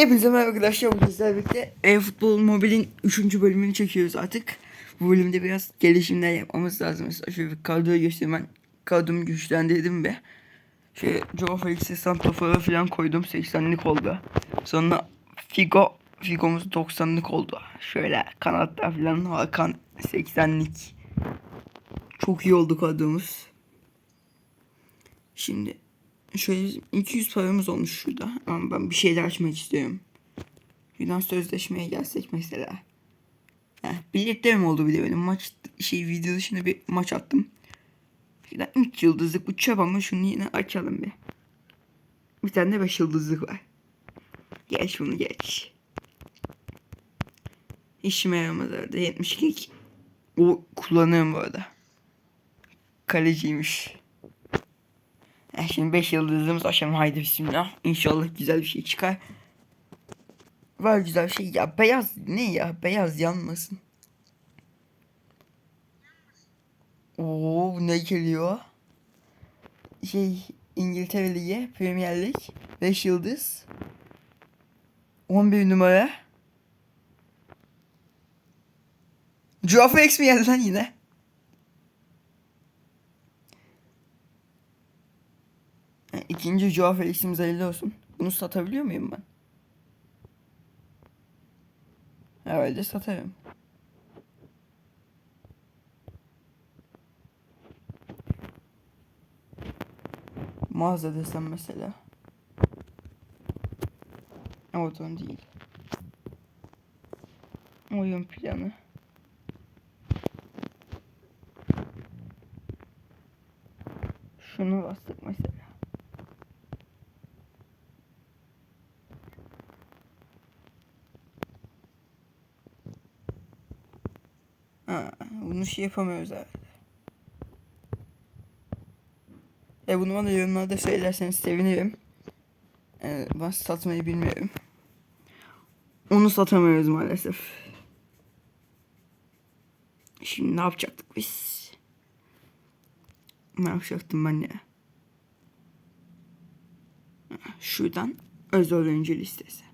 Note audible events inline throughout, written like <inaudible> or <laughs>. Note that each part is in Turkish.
Hepinize merhaba arkadaşlar. Bugün sizlerle birlikte e-futbol mobilin 3. bölümünü çekiyoruz artık. Bu bölümde biraz gelişimler yapmamız lazım. Mesela şöyle bir kadroyu göstereyim ben. Kadromu güçlendirdim ve şöyle Joe Felix'e Santofor'a falan koydum. 80'lik oldu. Sonra Figo Figo'muz 90'lık oldu. Şöyle kanatta falan Hakan 80'lik. Çok iyi oldu kadromuz. Şimdi şöyle 200 paramız olmuş şurada. Ama ben bir şeyler açmak istiyorum. Şuradan sözleşmeye gelsek mesela. Heh, biletlerim oldu bir de benim maç şey video dışında bir maç attım. Şuradan 3 yıldızlık çöp ama şunu yine açalım bir. Bir tane de 5 yıldızlık var. Geç bunu geç. İşime yaramaz orada 72. O kullanıyorum bu arada. Kaleciymiş. Eh, şimdi 5 yıldızımız açalım haydi bismillah. İnşallah güzel bir şey çıkar. Var güzel bir şey. Ya beyaz ne ya? Beyaz yanmasın. Oo ne geliyor? Şey İngiltere Ligi, Premier Lig, 5 yıldız. 11 numara. Joe Felix mi geldi lan yine? Ha, İkinci Joao Felix'imiz hayırlı olsun. Bunu satabiliyor muyum ben? Herhalde satarım. Mağaza desem mesela. Oradan değil. Oyun planı. Şunu bastık mesela. Ha, bunu şey yapamıyoruz abi. E bunu bana yorumlarda söylerseniz sevinirim. E, ben satmayı bilmiyorum. Onu satamıyoruz maalesef. Şimdi ne yapacaktık biz? Ne yapacaktım ben ya? Şuradan özel oyuncu listesi.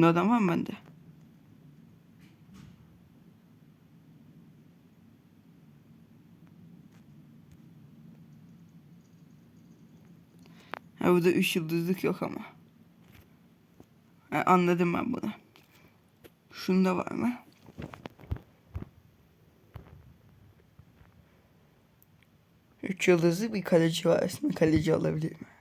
Bunlardan var mı bende? Ha burada 3 yıldızlık yok ama. Ha, anladım ben bunu. Şunda var mı? Üç yıldızlı bir kaleci var aslında. Kaleci alabilir mi?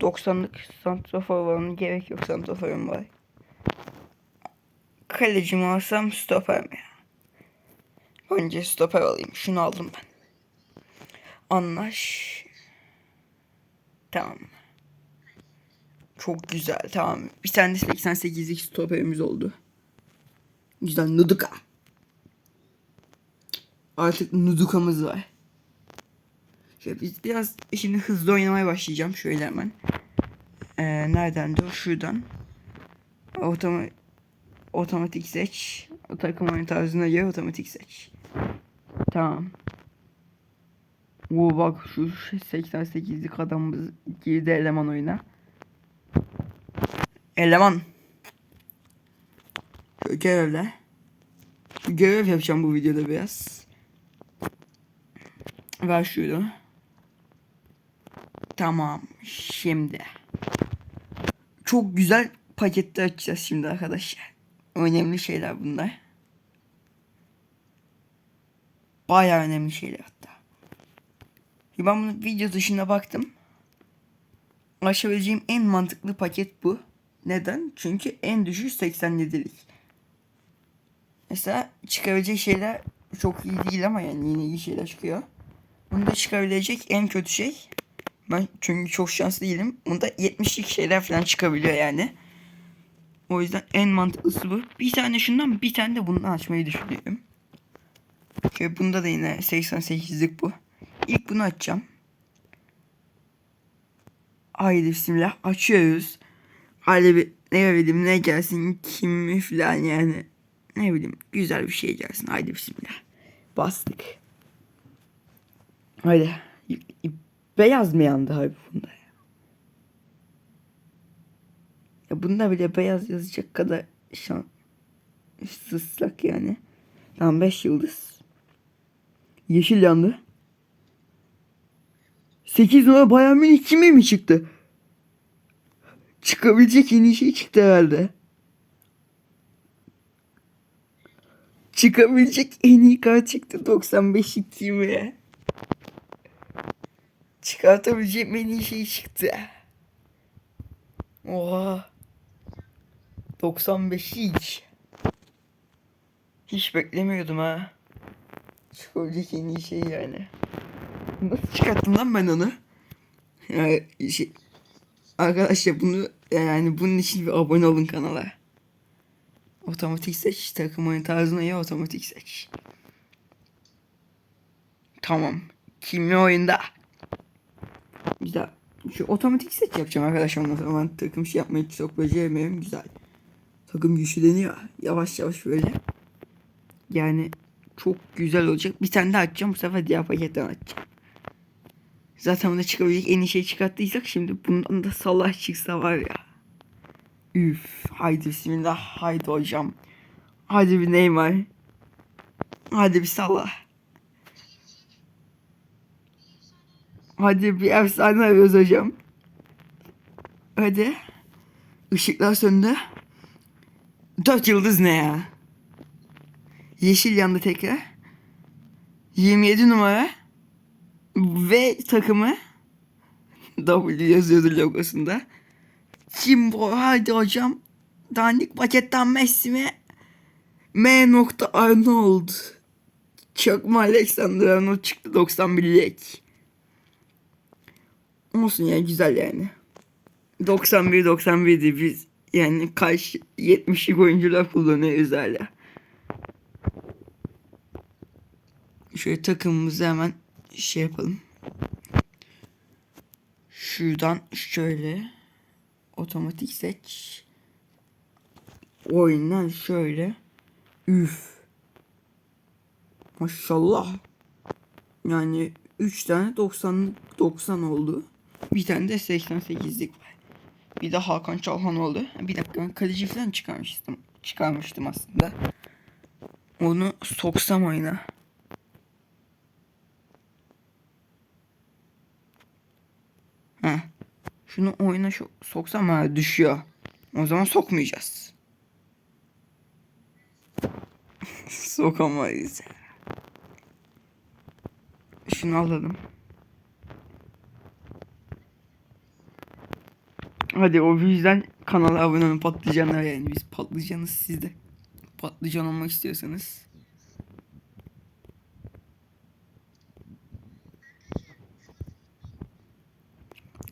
...90'lık santrafor var gerek yok santraforum var. Kaleci mi alsam stoper mi? Önce stoper alayım. Şunu aldım ben. Anlaş. Tamam. Çok güzel tamam. Bir tane de 88'lik stoperimiz oldu. Güzel Nuduka. Artık Nuduka'mız var. Şöyle biz biraz şimdi hızlı oynamaya başlayacağım. Şöyle hemen. Ee, nereden de Şuradan. Otoma otomatik seç. O takım oyun tarzına göre otomatik seç. Tamam. Oo bak şu 88'lik adamımız girdi eleman oyuna. Eleman. Görevle. Görev yapacağım bu videoda biraz. Ver şunu. Tamam. Şimdi. Çok güzel pakette açacağız şimdi arkadaşlar. Önemli şeyler bunlar. Bayağı önemli şeyler hatta. Şimdi Ben bunu video dışında baktım. Açabileceğim en mantıklı paket bu. Neden? Çünkü en düşüğü 87'lik. Mesela çıkabilecek şeyler çok iyi değil ama yani yine iyi şeyler çıkıyor. Bunda çıkabilecek en kötü şey ben çünkü çok şanslı değilim. Bunda 70'lik şeyler falan çıkabiliyor yani. O yüzden en mantıklısı bu. Bir tane şundan bir tane de bundan açmayı düşünüyorum. Şöyle bunda da yine 88'lik bu. İlk bunu açacağım. Haydi bismillah açıyoruz. Hadi bir ne bileyim ne gelsin kim falan yani. Ne bileyim güzel bir şey gelsin. Haydi bismillah. Bastık. Beyaz mı yandı abi bunda ya? Ya bunda bile beyaz yazacak kadar şan ıslak yani. Tamam 5 yıldız. Yeşil yandı. 8 numara Bayern Münih kime mi çıktı? Çıkabilecek en iyi şey çıktı herhalde. Çıkabilecek en iyi kart çıktı 95 kime. Çıkartabileceğim en iyi şey çıktı. Oha. 95 hiç. Hiç beklemiyordum ha. Çıkabilecek en iyi şey yani. Nasıl çıkarttım lan ben onu? Yani şey, arkadaşlar bunu yani bunun için bir abone olun kanala. Otomatik seç takım oyun tarzına ya otomatik seç. Tamam. Kimli oyunda? Güzel. Şu otomatik seç yapacağım arkadaşlar ondan sonra takım şey yapmayı çok beceremiyorum. Güzel. Takım güçleniyor. Yavaş yavaş böyle. Yani çok güzel olacak. Bir tane daha açacağım. Bu sefer diğer paketten açacağım. Zaten bunda çıkabilecek en iyi şey çıkarttıysak şimdi bundan da Salah çıksa var ya. Üf. Haydi bismillah. Haydi hocam. Hadi bir Neymar. Hadi bir Salah. Hadi bir efsane arıyoruz hocam. Hadi. Işıklar söndü. Dört yıldız ne ya? Yeşil yandı tekrar. 27 numara. Ve takımı <laughs> W yazıyordu logosunda. Kim bu? Hadi hocam. Dandik paketten Messi mi? M. Arnold. Çakma Alexander Arnold çıktı 91'lik. Olsun ya güzel yani. 91 91'di biz yani kaç 70'lik oyuncular kullanıyoruz hala. Şöyle takımımızı hemen şey yapalım. Şuradan şöyle otomatik seç. Oyundan şöyle. Üf. Maşallah. Yani 3 tane 90 90 oldu. Bir tane de 88'lik var. Bir de Hakan Çalhan oldu. Bir dakika ben kaleci falan çıkarmıştım. Çıkarmıştım aslında. Onu soksam oyuna. Heh. Şunu oyuna şu, soksam ha düşüyor. O zaman sokmayacağız. <laughs> Sokamayız. Şunu alalım. Hadi o yüzden kanala abone olun patlıcanlar yani biz patlıcanız siz de patlıcan olmak istiyorsanız.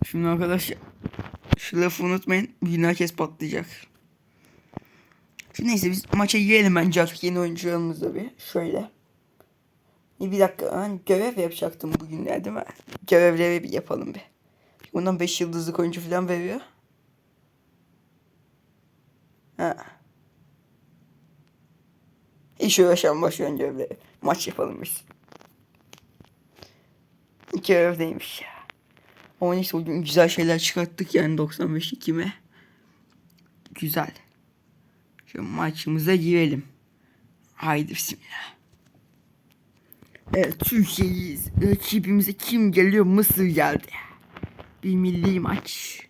Şimdi arkadaşlar şu lafı unutmayın. Bugün herkes patlayacak. Şimdi neyse biz maça girelim bence artık yeni oyuncularımızla bir. Şöyle. Bir dakika ben görev yapacaktım bugünler değil mi? Görevleri bir yapalım bir. Bundan 5 yıldızlık oyuncu falan veriyor. Ha. Hiç uğraşamam boş ver görevleri. Maç yapalım biz. Görevdeymiş ya. Ama neyse bugün güzel şeyler çıkarttık yani 95 kime. Güzel. Şu maçımıza girelim. Haydi bismillah. Evet Türkiye'yiz. Rakibimize kim geliyor? Mısır geldi. Bir milli maç.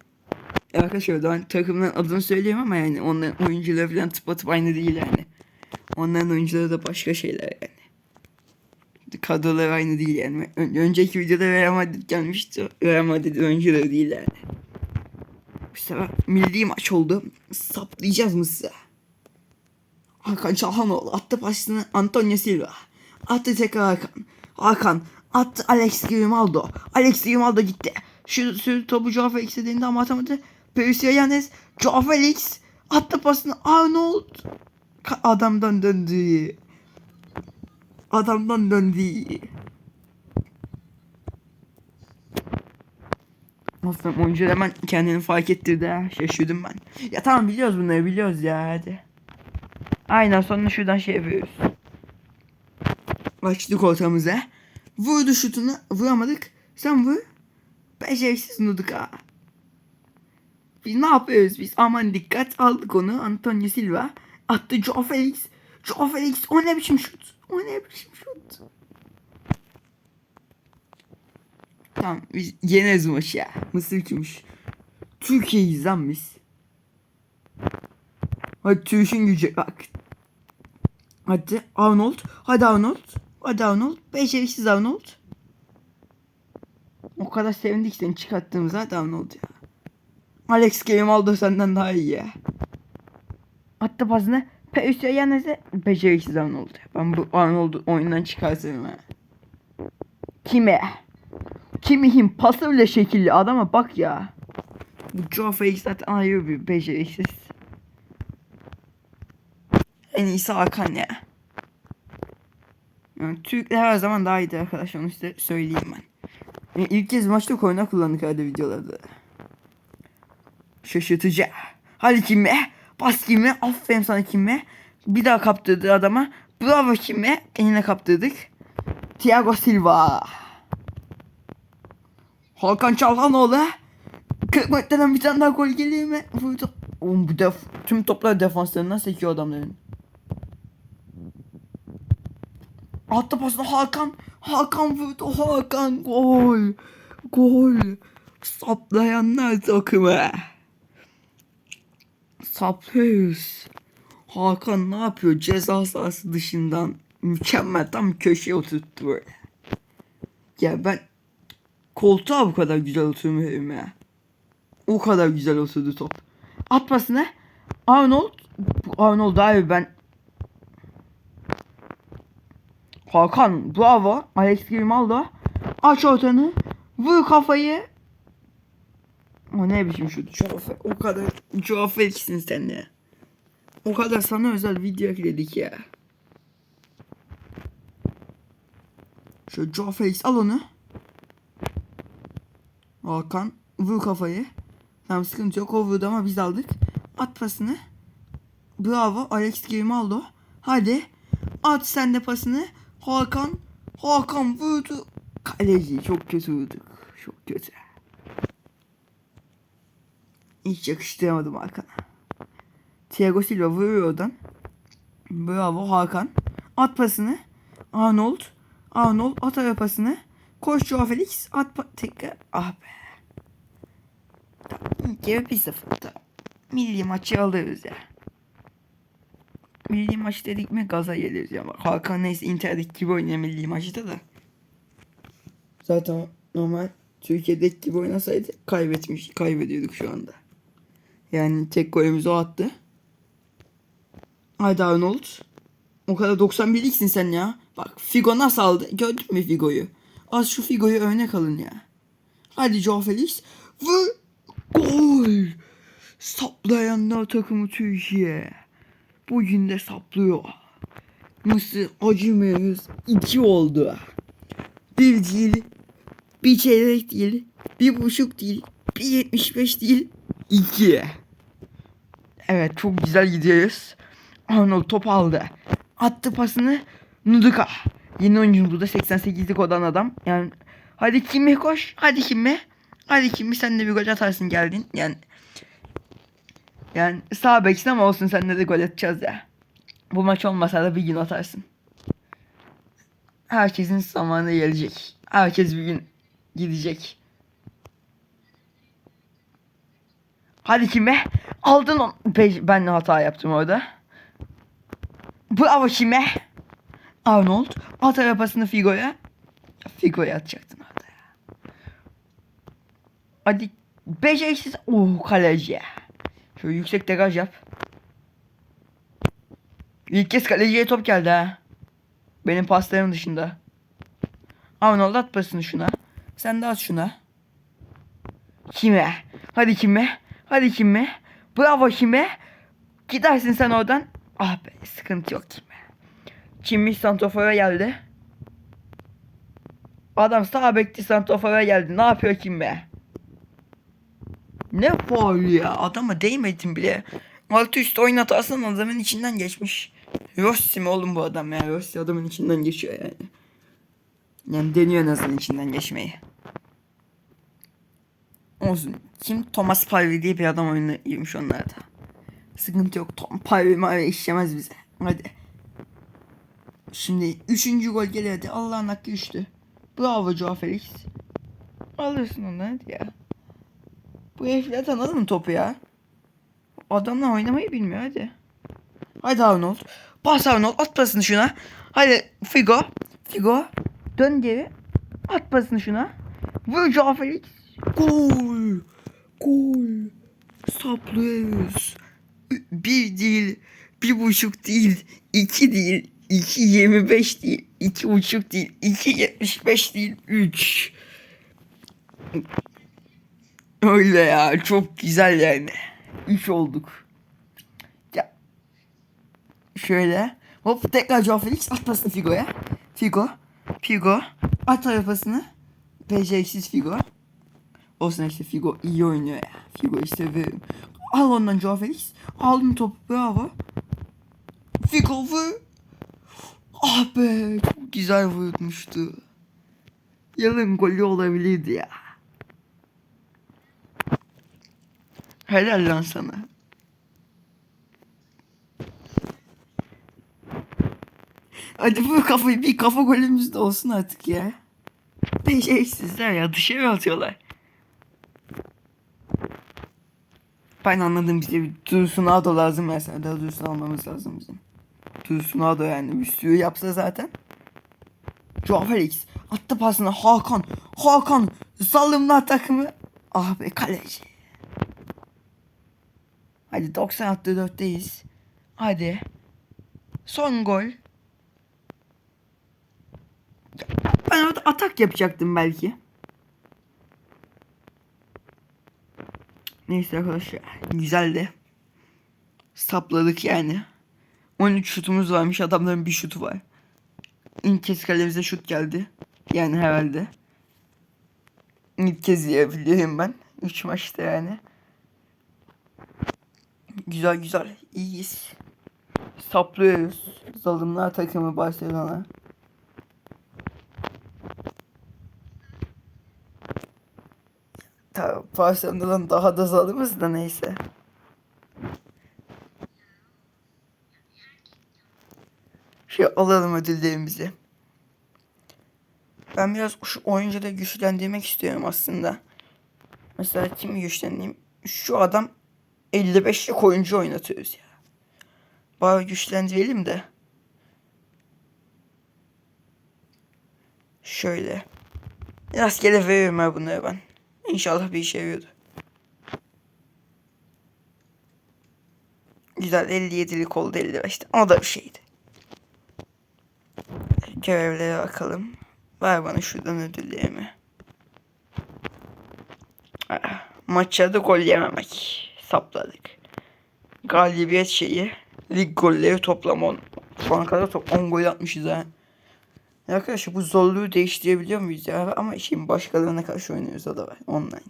Arkadaşlar ben takımın adını söyleyeyim ama yani onların oyuncuları falan tıpatıp aynı değil yani. Onların oyuncuları da başka şeyler yani. Kadroları aynı değil yani. Ön- önceki videoda Real Madrid gelmişti. Real Madrid oyuncuları değil yani. Bu sefer milli maç oldu. Saplayacağız Mısır'a. Hakan Çalhanoğlu attı pasını Antonio Silva. Attı tekrar Hakan. Hakan attı Alex Grimaldo. Alex Grimaldo gitti. Şu, şu topu Joao Felix'e denedi ama atamadı. Perisic Yanes. Joao Felix attı pasını Arnold. Adamdan döndü. Adamdan döndü. Aferin oyuncu hemen kendini fark ettirdi ha. Şaşırdım ben. Ya tamam biliyoruz bunları biliyoruz ya hadi. Aynen sonra şuradan şey yapıyoruz. Açtık ortamıza. Vurdu şutunu. Vuramadık. Sen vur. Beceriksiz Nuduka. Biz ne yapıyoruz biz? Aman dikkat aldık onu. Antonio Silva. Attı Joe Felix. Joe Felix o ne biçim şut? O ne biçim şut? Tamam biz yeneriz maçı ya. Mısır kimmiş? Türkiye'yiz lan biz. Hadi Türk'ün gücü bak. Hadi Arnold. Hadi Arnold. Hadi Arnold. Beceriksiz Arnold. O kadar sevindik seni çıkarttığımıza Arnold ya. Alex Grimaldo senden daha iyi ya. Attı pasını. Peus'ya yanese beceriksiz Arnold. Ben bu Arnold'u oyundan çıkartırım ha. Kime? Kimihim pası bile şekilli adama bak ya. Bu Joe Felix zaten ayrı bir beceriksiz. En iyisi Hakan ya. Yani Türkler her zaman daha iyidir arkadaşlar onu size söyleyeyim ben. Yani ilk kez maçta korna kullandık hadi videolarda. Şaşırtıcı. Hadi kime? Bas kime? Aferin sana kime? Bir daha kaptırdı adama. Bravo kime? Eline kaptırdık. Thiago Silva. Hakan Çalhanoğlu. 40 metreden bir tane daha gol geliyor mi? Vurdu. Oğlum bu def tüm toplar defanslarından sekiyor adamların. Attı pasını Hakan. Hakan vurdu. Hakan gol. Gol. Saplayanlar takımı. Saplıyoruz. Hakan ne yapıyor? Ceza sahası dışından mükemmel tam köşeye oturttu böyle. Ya ben koltuğa bu kadar güzel oturmuyorum ya. O kadar güzel oturdu top. At pasını. Arnold. Arnold abi ben Hakan bravo. Alex Grimaldo. Aç ortanı. Vur kafayı. O ne biçim. Joe Fe- O kadar Joe Felix'sin sen ya. O kadar sana özel video ekledik ya. Şu Joe Felix al onu. Hakan vur kafayı. Tamam sıkıntı yok o vurdu ama biz aldık. At pasını. Bravo Alex Grimaldo. Hadi. At sen de pasını. Hakan. Hakan vurdu. Kaleci çok kötü vurduk. Çok kötü. Hiç yakıştıramadım Hakan'a. Thiago Silva vuruyor oradan. Bravo Hakan. At pasını. Arnold. Arnold at ara pasını. Koş Joao Felix. At pa- tekrar. Ah be. Tamam. İlk kere 1-0. Tamam. Milli maçı alırız ya. Milli maç dedik mi gaza geliriz ya. Bak Hakan neyse Inter'deki gibi oynuyor milli maçta da. Zaten normal Türkiye'deki gibi oynasaydı kaybetmiş, kaybediyorduk şu anda. Yani tek golümüzü o attı. Haydi Arnold. O kadar 91'liksin sen ya. Bak Figo nasıl aldı? Gördün mü Figo'yu? Az şu Figo'yu örnek alın ya. Hadi Joao Felix. Vur. Gol. Saplayanlar takımı Türkiye. Bugün de saplıyor. Mısır acımıyoruz. İki oldu. Bir değil. Bir çeyrek değil. Bir buçuk değil. Bir yetmiş beş değil. İki. Evet çok güzel gidiyoruz. Arnold top aldı. Attı pasını. Nuduka. Yeni oyuncu burada 88'lik olan adam. Yani hadi Kimi koş. Hadi Kimi. Hadi Kimi sen de bir gol atarsın geldin. Yani yani sağ beksin ama olsun sen de gol atacağız ya. Bu maç olmasa da bir gün atarsın. Herkesin zamanı gelecek. Herkes bir gün gidecek. Hadi kime? Aldın. Be- Ben hata yaptım orada. Bravo kime? Arnold. At arabasını Figo'ya. Figo'ya atacaktın orada ya. Hadi. Beceriksiz. Oh kaleci. Şöyle yüksek degaj yap. İlk kez kaleciye top geldi ha. Benim paslarım dışında. Arnold at pasını şuna. Sen de at şuna. Kime? Hadi kime? Hadi kime? Bravo kime? Gidersin sen oradan. Ah be sıkıntı yok kime. Kimi Santofor'a geldi. Adam sağ bekti Santofor'a geldi. Ne yapıyor kim be? Ne faul ya? Adama değmedin bile. Altı üstü oynatarsan adamın içinden geçmiş. Rossi mi oğlum bu adam ya? Rossi adamın içinden geçiyor yani. Yani deniyor nasıl içinden geçmeyi. Olsun. Kim? Thomas Parry diye bir adam oyunu girmiş onlarda. Sıkıntı yok. Tom Parry mavi işlemez bize. Hadi. Şimdi üçüncü gol geliyor hadi. Allah'ın hakkı üçtü. Bravo Joao Felix. Alırsın onu hadi ya. Bu herifler mı topu ya? Adamla oynamayı bilmiyor hadi. Hadi Arnold. Pas Arnold at pasını şuna. Hadi Figo. Figo. Dön geri. At pasını şuna. Vur Joao Felix. Gol. Gol. Saplıyoruz. Bir değil. Bir buçuk değil. iki değil. iki yirmi beş değil. iki buçuk değil. iki yetmiş beş değil. Üç. Öyle ya. Çok güzel yani. Üç olduk. Ya. Şöyle. Hop tekrar Joao Felix at pasını Figo'ya. Figo. Figo. At arabasını. Beceriksiz Figo. Olsun işte Figo iyi oynuyor ya. Figo'yu severim. Al ondan Joao Felix. Aldın topu bravo. Figo vur. Ah be çok güzel vurmuştu. Yılın golü olabilirdi ya. Helal lan sana. Hadi bu kafayı bir kafa golümüz de olsun artık ya. Beceriksizler ya dışarı atıyorlar. Anladım bize bir Dursunado lazım mesela. Daha Dursun almamız lazım bizim. Dursunado yani bir sürü yapsa zaten. Joao Felix attı pasını Hakan. Hakan salımla takımı. Ah be kaleci. Hadi 90 attı 4'teyiz. Hadi. Son gol. Ben orada atak yapacaktım belki. Neyse arkadaşlar. Güzeldi. Sapladık yani. 13 şutumuz varmış. Adamların bir şutu var. İlk kez kalemize şut geldi. Yani herhalde. İlk kez diyebiliyorum ben. 3 maçta yani. Güzel güzel. İyiyiz. Saplıyoruz. Zalimler takımı Barcelona. Barcelona'dan daha da zalimiz da neyse. Şey alalım ödüllerimizi. Ben biraz şu oyuncuda güçlendirmek istiyorum aslında. Mesela kimi güçlendireyim? Şu adam 55'lik oyuncu oynatıyoruz ya. Bari güçlendirelim de. Şöyle. Rastgele veriyorum ha bunları ben. İnşallah bir işe yarıyordu. Güzel 57'lik oldu 55'te. O da bir şeydi. Görevlere bakalım. Ver bana şuradan ödüllerimi. Ah, Maçta da gol yememek. Sapladık. Galibiyet şeyi. Lig golleri toplam 10. Şu ana kadar top 10 gol atmışız ha. Arkadaşlar bu zorluğu değiştirebiliyor muyuz ya? Ama şimdi başkalarına karşı oynuyoruz o da var. Online.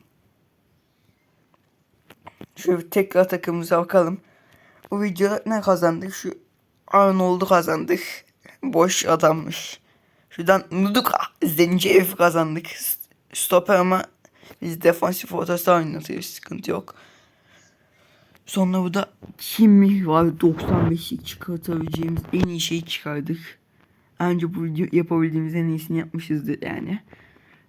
Şöyle tekrar takımımıza bakalım. Bu videoda ne kazandık? Şu Arnold'u kazandık. Boş adammış. Şuradan Nuduka Zenciev kazandık. Stoper ama biz defansif orta saha oynatıyoruz. Sıkıntı yok. Sonra burada kimi var 95'lik çıkartabileceğimiz en iyi şeyi çıkardık. Önce bu video yapabildiğimiz en iyisini yapmışızdır yani.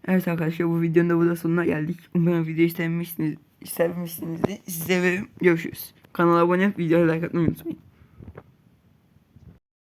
Evet arkadaşlar bu videonun da burada sonuna geldik. Umarım videoyu sevmişsiniz, sevmişsinizdir. Sizi severim. Görüşürüz. Kanala abone olup videoya like atmayı unutmayın.